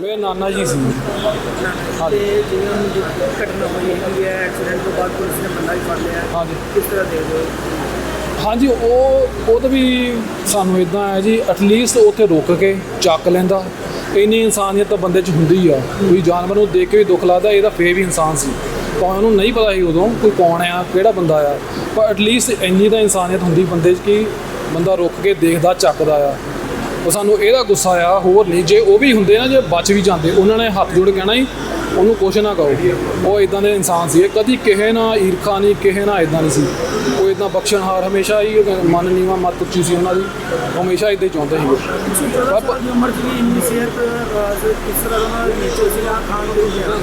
ਮੇਰੇ ਨਾਨਾ ਜੀ ਸੀ। ਤੇ ਜਿਵੇਂ ਹੁਣ ਜੋ ਘਟਨਾ ਹੋਈ ਹੈਗੀ ਹੈ ਐਕਸੀਡੈਂਟ ਤੋਂ ਬਾਅਦ ਪੁਲਿਸ ਨੇ ਬੰਦਾ ਵੀ ਫੜ ਲਿਆ। ਹੈ। ਹਾਂਜੀ। ਕਿਸ ਤਰ੍ਹਾਂ ਦੇ ਦਿਓ ਹਾਂਜੀ ਉਹ ਉਹ ਤਾਂ ਵੀ ਸਾਨੂੰ ਇਦਾਂ ਹੈ ਜੀ ਐਟਲੀਸਟ ਉੱਥੇ ਰੁਕ ਕੇ ਚੱਕ ਲੈਂਦਾ। ਇੰਨੀ ਇਨਸਾਨੀਅਤ ਤਾਂ ਬੰਦੇ 'ਚ ਹੁੰਦੀ ਆ। ਕੋਈ ਜਾਨਵਰ ਨੂੰ ਦੇਖ ਕੇ ਵੀ ਦੁੱਖ ਲੱਗਦਾ ਇਹਦਾ ਫੇਰ ਵੀ ਇਨਸਾਨ ਸੀ। ਭਾਵੇਂ ਉਹਨੂੰ ਨਹੀਂ ਪਤਾ ਸੀ ਉਦੋਂ ਕੋਈ ਕੌਣ ਆ ਕਿਹੜਾ ਬੰਦਾ ਆ। ਪਰ ਐਟਲੀਸਟ ਇੰਨੀ ਤਾਂ ਇਨਸਾਨੀਅਤ ਹੁੰਦੀ ਬੰਦੇ 'ਚ ਕਿ ਬੰਦਾ ਰੁਕ ਕੇ ਦੇਖਦਾ ਚੱਕਦਾ ਆ। ਉਹ ਸਾਨੂੰ ਇਹਦਾ ਗੁੱਸਾ ਆ ਹੋਰ ਨਹੀਂ, ਜੇ ਉਹ ਵੀ ਹੁੰਦੇ ਨਾ, ਜੇ ਬਚ ਵੀ ਜਾਂਦੇ, ਉਹਨਾਂ ਨੇ ਹੱਥ ਜੋੜ ਕੇ ਕਹਿਣਾ ਹੀ ਉਹਨੂੰ ਕੁਛ ਨਾ ਕਹੋ। ਉਹ ਇਦਾਂ ਦੇ ਇਨਸਾਨ ਸੀ। ਕਦੀ ਕਿਸੇ ਨਾਲ ਈਰਖਾ ਨਹੀਂ, ਕਿਸੇ ਨਾਲ ਇਦਾਂ ਨਹੀਂ ਸੀ। ਇਦਾਂ ਬਖਸ਼ਣਹਾਰ ਹਮੇਸ਼ਾ ਹੀ ਮਨ ਨੀਵਾ ਮੱਤ ਉੱਚੀ ਸੀ ਉਹਨਾਂ ਦੀ ਹਮੇਸ਼ਾ ਇਦਾਂ ਹੀ ਚਾਹੁੰਦੇ ਸੀ ਦੀ ਇੰਨੀ ਸਿਹਤ ਕਿਸ ਤਰ੍ਹਾਂ ਦਾ ਜਾਂ ਖਾਣ ਪੀਣ ਗਿਆ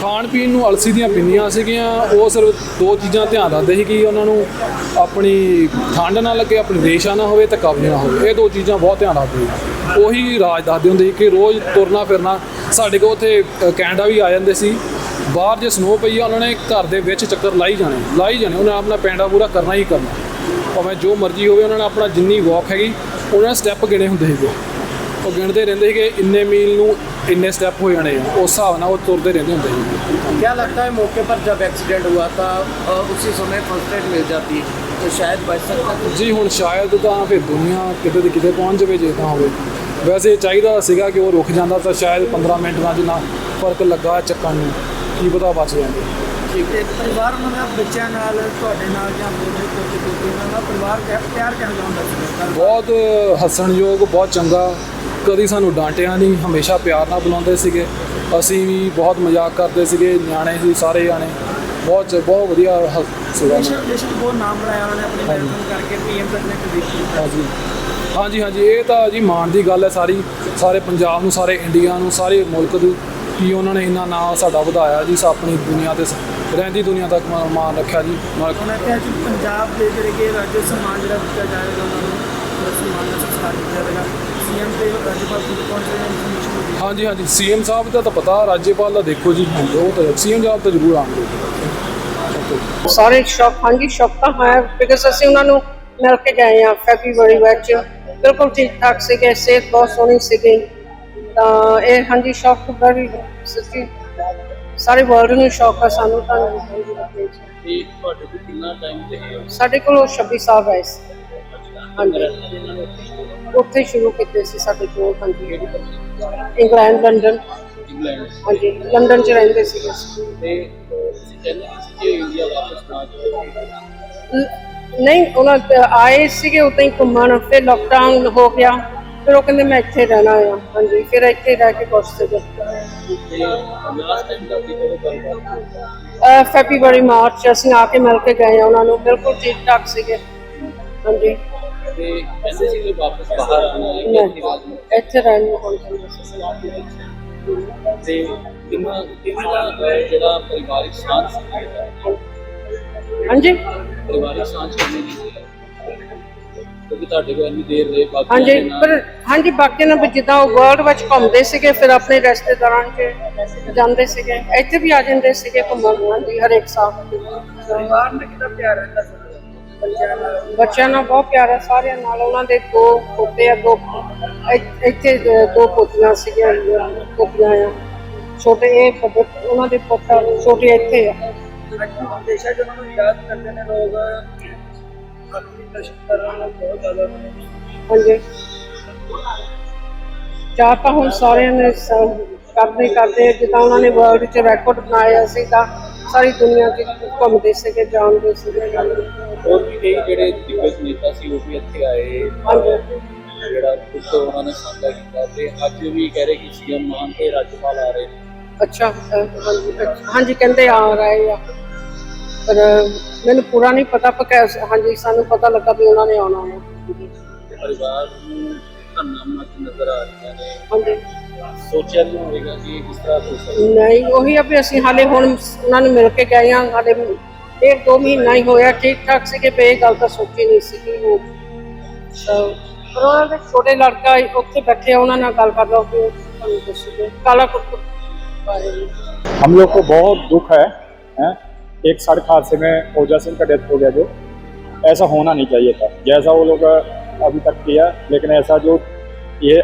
ਖਾਣ ਪੀਣ ਨੂੰ ਅਲਸੀ ਦੀਆਂ ਪਿੰਨੀਆਂ ਸੀਗੀਆਂ ਉਹ ਸਿਰਫ ਦੋ ਚੀਜ਼ਾਂ ਧਿਆਨ ਰੱਖਦੇ ਸੀ ਕਿ ਉਹਨਾਂ ਨੂੰ ਆਪਣੀ ਠੰਡ ਨਾ ਲੱਗੇ ਆਪਣੀ ਰੇਸ਼ਾ ਨਾ ਹੋਵੇ ਤੇ ਕਬਜ਼ ਨਾ ਹੋਵੇ। ਇਹ ਦੋ ਚੀਜ਼ਾਂ ਬਹੁਤ ਧਿਆਨ ਰੱਖਦੇ ਸੀ। ਉਹੀ ਰਾਜ ਦੱਸਦੇ ਹੁੰਦੇ ਸੀ ਕਿ ਰੋਜ਼ ਤੁਰਨਾ ਫਿਰਨਾ ਸਾਡੇ ਕੋਲ ਉੱਥੇ ਕੈਨੇਡਾ ਵੀ ਆ ਜਾਂਦੇ ਸੀ। ਬਾਹਰ ਜੇ ਸਨੋ ਪਈ ਆ ਉਹਨਾਂ ਨੇ ਘਰ ਦੇ ਵਿੱਚ ਚੱਕਰ ਲਾਈ ਜਾਣੇ ਲਾਈ ਜਾਣੇ ਉਹਨਾਂ ਨੇ ਆਪਣਾ ਪੈਂਡਾ ਪੂਰਾ ਕਰਨਾ ਹੀ ਕਰਨਾ ਭਾਵੇਂ ਜੋ ਮਰਜ਼ੀ ਹੋਵੇ ਉਹਨਾਂ ਨੇ ਆਪਣਾ ਜਿੰਨੀ ਵਾਕ ਹੈਗੀ ਉਹਨਾਂ ਨੇ ਸਟੈਪ ਗਿਣੇ ਹੁੰਦੇ ਸੀਗੇ ਉਹ ਗਿਣਦੇ ਰਹਿੰਦੇ ਸੀਗੇ ਇੰਨੇ ਮੀਲ ਨੂੰ ਇੰਨੇ ਸਟੈਪ ਹੋ ਜਾਣੇ ਆ ਉਸ ਹਿਸਾਬ ਨਾਲ ਉਹ ਤੁਰਦੇ ਰਹਿੰਦੇ ਹੁੰਦੇ ਸੀ क्या लगता है मौके पर जब एक्सीडेंट हुआ था अ, उसी समय फर्स्ट एड मिल जाती तो शायद बच सकता था ਜੀ ਹੁਣ ਸ਼ਾਇਦ ਤਾਂ ਫਿਰ ਦੁਨੀਆ ਕਿਤੇ ਦੀ ਕਿਤੇ ਪਹੁੰਚ ਜਾਵੇ ਜੇ ਤਾਂ ਹੋਵੇ ਵੈਸੇ ਚਾਹੀਦਾ ਸੀਗਾ ਕਿ ਉਹ ਰੁਕ ਜਾਂਦਾ ਤਾਂ ਸ਼ਾਇਦ 15 ਮਿੰਟ ਨਾਲ ਜਿੰਨਾ ਫਰਕ ਲੱਗਾ ਚੱਕਣ ਨੂੰ ਕੀ ਪਤਾ ਬਚ ਜਾਂਦੇ। ਠੀਕ ਹੈ। ਪਰਿਵਾਰ ਉਹਨਾਂ ਦਾ ਬੱਚਿਆਂ ਨਾਲ ਤੁਹਾਡੇ ਨਾਲ ਜਾਂ ਬੋਲੇ ਕੋਤੇ ਕੋਤੇ ਉਹਨਾਂ ਦਾ ਪਰਿਵਾਰ ਕਹਿ- ਪਿਆਰ ਕਹਿਣਾ ਹੁੰਦਾ ਸੀ? ਬਹੁਤ ਹੱਸਣਯੋਗ ਬਹੁਤ ਚੰਗਾ। ਕਦੀ ਸਾਨੂੰ ਡਾਂਟਿਆ ਨਹੀਂ ਹਮੇਸ਼ਾ ਪਿਆਰ ਨਾਲ ਬੁਲਾਉਂਦੇ ਸੀਗੇ। ਅਸੀਂ ਵੀ ਬਹੁਤ ਮਜ਼ਾਕ ਕਰਦੇ ਸੀਗੇ ਨਿਆਣੇ ਸੀ ਸਾਰੇ ਜਾਣੇ। ਬਹੁਤ ਬਹੁਤ ਵਧੀਆ ਹ- ਸੀਗਾ ਉਹਨਾਂ ਦਾ। ਦੇਸ਼ ਦੇਸ਼ ਨੂੰ ਬਹੁਤ ਨਾਮ ਬਣਾਇਆ ਉਹਨਾਂ ਨੇ ਆਪਣੀ ਹਾਂਜੀ। ਮਿਹਨਤ ਕਰਕੇ ਪੀਐਮ ਤੱਕ ਨੇ ਕਦੀ ਕੀਤਾ। ਹਾਂਜੀ। ਹਾਂਜੀ ਹਾਂਜੀ ਇਹ ਤਾਂ ਜੀ ਮਾਣ ਦੀ ਗੱਲ ਹੈ ਸਾਰੀ। ਸਾਰੇ ਪੰਜਾਬ ਨੂੰ ਸਾਰੇ ਇੰਡੀਆ ਨੂੰ ਸਾਰੇ ਮੁਲਕ ਨੂੰ ਕਿ ਉਹਨਾਂ ਨੇ ਇੰਨਾ ਨਾਂ ਸਾਡਾ ਵਧਾਇਆ ਜੀ ਆਪਣੀ ਦੁਨੀਆ ਤੇ ਰਹਿੰਦੀ ਦੁਨੀਆ ਤੱਕ ਮਾਣ ਰੱਖਿਆ ਜੀ ਉਹਨਾਂ ਕਿਹਾ ਕਿ ਪੰਜਾਬ ਦੇ ਜਿਹੜੇ ਕਿ ਰਾਜ ਸਨਮਾਨ ਜਿਹੜਾ ਦਿੱਤਾ ਜਾਏਗਾ ਉਹਨਾਂ ਨੂੰ ਸਨਮਾਨ ਨਾਲ ਸਤਿਕਾਰ ਜਾਏਗਾ ਸੀਐਮ ਤੇ ਰਾਜਪਾਲ ਖੁਦ ਪਹੁੰਚ ਰਹੇ ਨੇ ਹਾਂਜੀ ਹਾਂਜੀ ਸੀਐਮ ਸਾਹਿਬ ਦਾ ਤਾਂ ਪਤਾ ਰਾਜਪਾਲ ਦਾ ਦੇਖੋ ਜੀ ਉਹ ਤਾਂ ਸੀਐਮ ਸਾਹਿਬ ਤਾਂ ਜ਼ਰੂਰ ਆਉਣਗੇ। ਸਾਰੇ ਸ਼ੌਕ ਹਾਂਜੀ ਸ਼ੌਕ ਤਾਂ ਹੈ ਬਿਕਾਜ਼ ਅਸੀਂ ਉਹਨਾਂ ਨੂੰ ਮਿਲ ਕੇ ਗਏ ਆ ਫੈਬਰੂਰੀ ਵਿੱਚ। ਬਿਲਕੁਲ ਠੀਕ ਠਾਕ ਸੀਗੇ ਸਿਹਤ ਬਹੁਤ ਸੋਹਣੀ ਸੀਗੀ। ਤਾਂ ਇਹ ਹਾਂਜੀ ਸ਼ੌਕ ਵੈਰੀ ਸੱਚੀ ਸਾਰੇ ਵਰਲਡ ਨੂੰ ਸ਼ੌਕ ਆ ਸਾਨੂੰ ਤਾਂ। ਇਹ ਤੁਹਾਡੇ ਕੋਲ ਕਿੰਨਾ ਟਾਈਮ ਤੇ ਹੈ? ਸਾਡੇ ਕੋਲ ਉਹ 26 ਸਾਲ ਹੈ ਹਾਂਜੀ। ਉੱਥੇ ਸ਼ੁਰੂ ਕੀਤੇ ਸੀ ਸਾਡੇ ਕੋਲ ਹਾਂਜੀ। England London. ਇੰਗਲੈਂਡ। ਹਾਂਜੀ ਲੰਡਨ ਚ ਰਹਿੰਦੇ ਅਸੀਂ। ਤੇ ਤੁਸੀਂ ਕਹਿੰਦੇ ਸੀ ਕਿ ਇੰਡੀਆ ਵਾਪਸ ਨਾ ਜਾਓ। ਨਹੀਂ ਉਹਨਾਂ ਤੇ ਆਏ ਸੀਗੇ ਉਦਾਂ ਹੀ ਘੁੰਮਣ ਫਿਰ ਲੋਕਡਾਊਨ ਹੋ ਗਿਆ। ਫਿਰ ਉਹ ਕਹਿੰਦੇ ਮੈਂ ਇੱਥੇ ਰਹਿਣਾ ਆ। ਹਾਂਜੀ ਫਿਰ ਇੱਥੇ ਰਹਿ ਕੇ ਕੁਛ ਸੀਗੇ ਤੇ ਲਾਸਟ ਟਾਈਮ ਦਾ ਕੀ ਕਦੋਂ ਗੱਲਬਾਤ ਫੈਬਰੂਰੀ ਮਾਰਚ ਅਸੀਂ ਆ ਕੇ ਮਿਲ ਕੇ ਗਏ ਆ ਉਹਨਾਂ ਨੂੰ। ਬਿਲਕੁਲ ਠੀਕ ਠਾਕ ਸੀਗੇ। ਹਾਂਜੀ। ਤੇ ਕਹਿੰਦੇ ਸੀ ਕਿ ਵਾਪਸ ਬਾਹਰ ਆਣਾ ਹੈ ਨਹੀਂ, ਇੱਥੇ ਰਹਿਣ ਨੂੰ ਹੁਣ ਕਹਿੰਦੇ ਸੀ? ਤੇ ਕਿੰਨਾ ਕਿੰਨਾ ਜਿਹੜਾ ਪਰਿਵਾਰਿਕ ਸਾਂਝ ਸੀ? ਹਾਂਜੀ। ਪਰਿਵਾਰਿਕ ਸਾਂਝ ਕਿੰਨੀ ਸੀ? ਕਿਉਂਕਿ ਤੁਹਾਡੇ ਕੋਲ ਇੰਨੀ ਦੇਰ ਰਹੇ ਬਾਕੀ ਹਾਂਜੀ ਪਰ ਹਾਂਜੀ ਬਾਕੀ ਨਾ ਵੀ ਜਿੱਦਾਂ ਉਹ ਵਰਲਡ ਵਿੱਚ ਘੁੰਮਦੇ ਸੀਗੇ ਫਿਰ ਆਪਣੇ ਰਿਸ਼ਤੇਦਾਰਾਂ 'ਚ ਜਾਂਦੇ ਸੀਗੇ ਇੱਥੇ ਵੀ ਆ ਜਾਂਦੇ ਸੀਗੇ ਘੁੰਮਣ ਹਾਂਜੀ ਹਰੇਕ ਸਾਲ। ਪਰਿਵਾਰ ਨਾਲ ਕਿੰਨਾ ਪਿਆਰ ਰਹਿੰਦਾ ਸੀ? ਬੱਚਿਆਂ ਨਾਲ? ਬੱਚਿਆਂ ਨਾਲ ਬਹੁਤ ਪਿਆਰ ਹੈ ਸਾਰਿਆਂ ਨਾਲ ਉਹਨਾਂ ਦੇ ਦੋ ਪੋਤੇ ਆ ਦੋ ਇੱਥੇ ਦ- ਪੋਤੀਆਂ ਸੀਗੀਆਂ ਪੋਤੀਆਂ ਆ ਛੋਟੇ ਇਹ ਉਹਨਾਂ ਦੇ ਪੁੱਤ ਛੋਟੇ ਇੱਥੇ ਆ। ਅੱਜ ਦੇਸ਼ਾਂ ਉਹਨਾਂ ਨੂੰ ਯਾਦ ਕਰਦੇ ਨੇ ਲੋਕ ਆਪਣੀ ਦਰਸ਼ਨ ਕਰਨ ਨਾਲ ਬਹੁਤ ਜ਼ਿਆਦਾ ਹਾਂਜੀ ਚਾਹ ਤਾਂ ਹੁਣ ਸਾਰਿਆਂ ਨੇ ਕਰਦੇ ਕਰਦੇ ਜਿੱਦਾਂ ਉਹਨਾਂ ਨੇ ਵਰਲਡ 'ਚ ਰੈਕੋਰਡ ਬਣਾਇਆ ਸੀ ਤਾਂ ਸਾਰੀ ਦੁਨੀਆ 'ਚ ਘੁੰਮਦੇ ਸੀਗੇ ਜਾਣਦੇ ਸੀਗੇ। ਹੋਰ ਵੀ ਕਈ ਜਿਹੜੇ ਦਿੱਗਜ ਨੇਤਾ ਸੀ ਉਹ ਵੀ ਇੱਥੇ ਆਏ। ਹਾਂਜੀ। ਜਿਹੜਾ ਕੁਝ ਉਹਨਾਂ ਨੇ ਸਾਂਝਾ ਕੀਤਾ ਤੇ ਅੱਜ ਵੀ ਕਹਿ ਰਹੇ ਕਿ ਸੀਐਮ ਮਾਨ ਤੇ ਰਾਜਪਾਲ ਆ ਰਹੇ ਨੇ। ਅੱਛਾ, ਹਾਂਜੀ ਕਹਿੰਦੇ ਆ ਰਹੇ ਆ। ਪਰ ਅ, ਮੈਨੂੰ ਪੂਰਾ ਨਹੀਂ ਪਤਾ ਪਰ ਕਹਿ- ਹਾਂਜੀ ਸਾਨੂੰ ਪਤਾ ਲੱਗਾ ਵੀ ਉਹਨਾਂ ਨੇ ਆਉਣਾ ਹੈ ਤੇ ਪਰਿਵਾਰ ਨੂੰ ਧੰਨਾ ਮਤ ਨਜ਼ਰ ਆ ਰਹੀਆਂ ਨੇ ਹਾਂਜੀ ਸੋਚਿਆ ਨਹੀਂ ਹੋਵੇਗਾ ਕਿ ਇਹ ਕਿਸ ਤਰ੍ਹਾਂ ਹੋ ਸਕਦਾ ਨਹੀਂ ਉਹੀ ਆ ਵੀ ਅਸੀਂ ਹਾਲੇ ਹੁਣ ਉਹਨਾਂ ਨੂੰ ਮਿਲ ਕੇ ਗਏ ਆ ਹਾਲੇ ਡੇਢ ਦੋ ਮਹੀਨਾ ਹੀ ਹੋਇਆ ਠੀਕ ਠਾਕ ਸੀ ਕਿ ਇਹ ਗੱਲ ਤਾਂ ਸੋਚੀ ਨਹੀਂ ਸੀ ਕਿ ਉਹ ਤਾਂ ਪਰ ਉਹਨਾਂ ਦੇ ਛੋਟੇ ਲੜਕਾ ਉੱਥੇ ਬੈਠੇ ਆ ਉਹਨਾਂ ਨਾਲ ਗੱਲ ਕਰ ਲਓ ਕਿ ਉਹ ਤੁਹਾਨੂੰ ਦੱਸੂਗੇ ਕਾਲਾ ਕੁੱਤ ਬਾਰੇ हम लोग को बहुत दुख है, हैं? एक सड़क हादसे में ओजा सिंह का डेथ हो गया जो। ऐसा होना नहीं चाहिए था। जैसा वो लोग अभी तक किया लेकिन ऐसा जो ये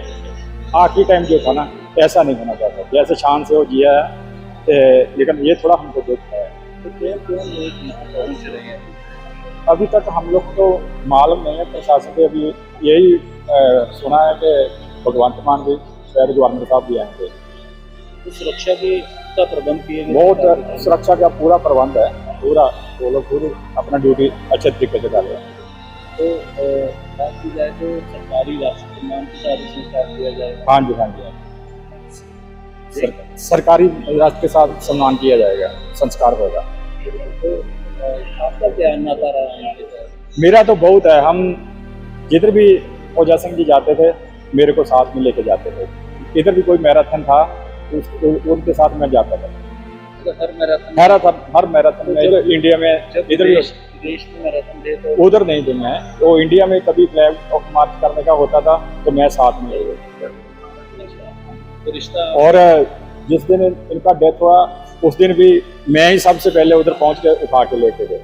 आखिरी टाइम जो था ना ऐसा नहीं होना चाहता जैसे शान से वो जिया है लेकिन ये थोड़ा हमको दुख है। तो हैं? अभी तक हम लोग को मालूम नहीं है प्रशासन से अभी यही सुना है कि भगवंत मान भी शायद गवर्नर साहब भी आएँगे। तो सुरक्षा के का प्रबंध किए बहुत सुरक्षा का पूरा प्रबंध है। पूरा वो लोग पूरी अपना ड्यूटी अच्छे तरीके से कर रहे हैं। तो बात की जाए तो सरकारी राष्ट्र सम्मान के साथ ही संस्कार किया जाएगा हाँ जी हाँ जी हाँ सर, सरकारी राष्ट्र के साथ सम्मान किया जाएगा संस्कार होगा। तो आपका क्या नाता रहा मेरा तो बहुत है। हम जिधर भी ओजा सिंह जी जाते थे मेरे को साथ में लेके जाते थे। इधर भी कोई मैराथन था उस, उ- उनके साथ मैं जाता था। तो हर मैराथन मैराथन हर मैराथन में इंडिया में इधर देश में मैराथन थे तो उधर नहीं थे मैं। तो इंडिया में कभी फ्लैग ऑफ़ मार्च करने का होता था तो मैं साथ में। तो रिश्ता और जिस दिन इनका डेथ हुआ उस दिन भी मैं ही सबसे पहले उधर पहुँच के उठा के लेके गए